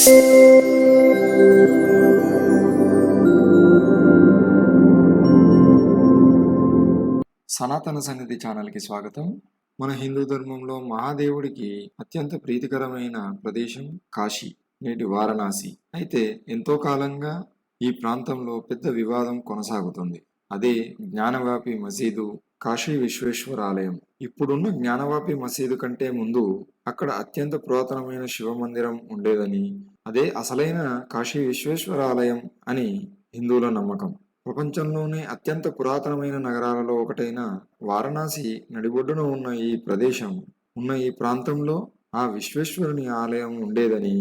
సనాతన సన్నిధి ఛానల్కి స్వాగతం. మన హిందూ ధర్మంలో మహాదేవుడికి అత్యంత ప్రీతికరమైన ప్రదేశం కాశీ నేటి వారణాసి. అయితే ఎంతో కాలంగా ఈ ప్రాంతంలో పెద్ద వివాదం కొనసాగుతుంది. అదే జ్ఞానవాపి మసీదు కాశీ విశ్వేశ్వర ఆలయం ఇప్పుడున్న జ్ఞానవాపి మసీదు కంటే ముందు అక్కడ అత్యంత పురాతనమైన శివ మందిరం ఉండేదని అదే అసలైన కాశీ విశ్వేశ్వర ఆలయం అని హిందువుల నమ్మకం. ప్రపంచంలోనే అత్యంత పురాతనమైన నగరాలలో ఒకటైన వారణాసి నడిబొడ్డున ఉన్న ఈ ప్రదేశం ఉన్న ఈ ప్రాంతంలో ఆ విశ్వేశ్వరుని ఆలయం ఉండేదని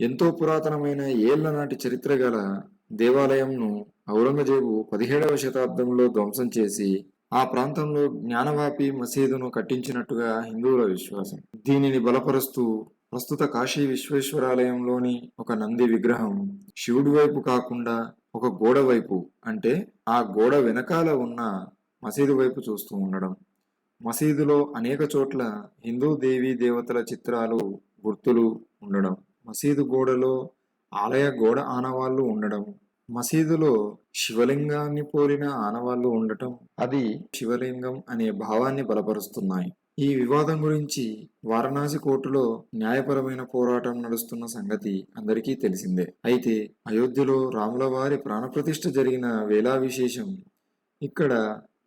ఎంతో పురాతనమైన ఏళ్ళ నాటి చరిత్ర గల దేవాలయంను ఔరంగజేబు పదిహేడవ శతాబ్దంలో ధ్వంసం చేసి ఆ ప్రాంతంలో జ్ఞానవాపి మసీదును కట్టించినట్టుగా హిందువుల విశ్వాసం. దీనిని బలపరుస్తూ ప్రస్తుత కాశీ విశ్వేశ్వరాలయంలోని ఒక నంది విగ్రహం శివుడి వైపు కాకుండా ఒక గోడ వైపు అంటే ఆ గోడ వెనకాల ఉన్న మసీదు వైపు చూస్తూ ఉండడం. మసీదులో అనేక చోట్ల హిందూ దేవీ దేవతల చిత్రాలు గుర్తులు ఉండడం. మసీదు గోడలో ఆలయ గోడ ఆనవాళ్ళు ఉండడం. మసీదులో శివలింగాన్ని పోలిన ఆనవాళ్ళు ఉండటం. అది శివలింగం అనే భావాన్ని బలపరుస్తున్నాయి. ఈ వివాదం గురించి వారణాసి కోర్టులో న్యాయపరమైన పోరాటం నడుస్తున్న సంగతి అందరికీ తెలిసిందే. అయితే అయోధ్యలో రాముల వారి ప్రాణప్రతిష్ఠ జరిగిన వేలా విశేషం ఇక్కడ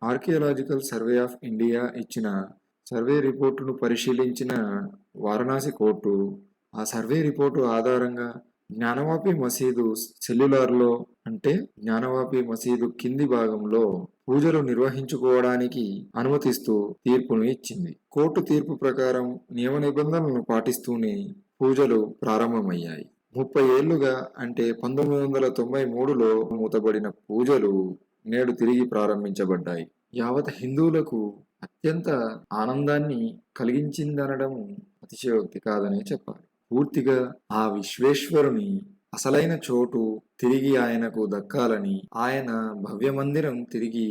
ఆర్కియలాజికల్ సర్వే ఆఫ్ ఇండియా ఇచ్చిన సర్వే రిపోర్టును పరిశీలించిన వారణాసి కోర్టు ఆ సర్వే రిపోర్టు ఆధారంగా జ్ఞానవాపి మసీదు సెల్యులార్లో అంటే జ్ఞానవాపి మసీదు కింది భాగంలో పూజలు నిర్వహించుకోవడానికి అనుమతిస్తూ తీర్పును ఇచ్చింది. కోర్టు తీర్పు ప్రకారం నియమ నిబంధనలను పాటిస్తూనే పూజలు ప్రారంభమయ్యాయి. ముప్పై ఏళ్ళుగా అంటే పంతొమ్మిది వందల తొంభై మూడులో మూతబడిన పూజలు నేడు తిరిగి ప్రారంభించబడ్డాయి. యావత్ హిందువులకు అత్యంత ఆనందాన్ని కలిగించిందనడం అతిశయోక్తి కాదనే చెప్పాలి. పూర్తిగా ఆ విశ్వేశ్వరుని అసలైన చోటు తిరిగి ఆయనకు దక్కాలని ఆయన భవ్య మందిరం తిరిగి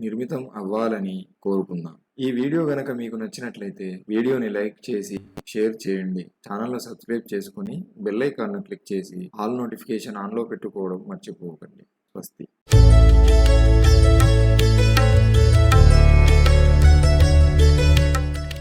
నిర్మితం అవ్వాలని కోరుకుందాం. ఈ వీడియో గనక మీకు నచ్చినట్లయితే వీడియోని లైక్ చేసి షేర్ చేయండి. ఛానల్ను సబ్స్క్రైబ్ చేసుకుని బెల్ ఐకాన్ను క్లిక్ చేసి ఆల్ నోటిఫికేషన్ ఆన్లో పెట్టుకోవడం మర్చిపోకండి. స్వస్తి.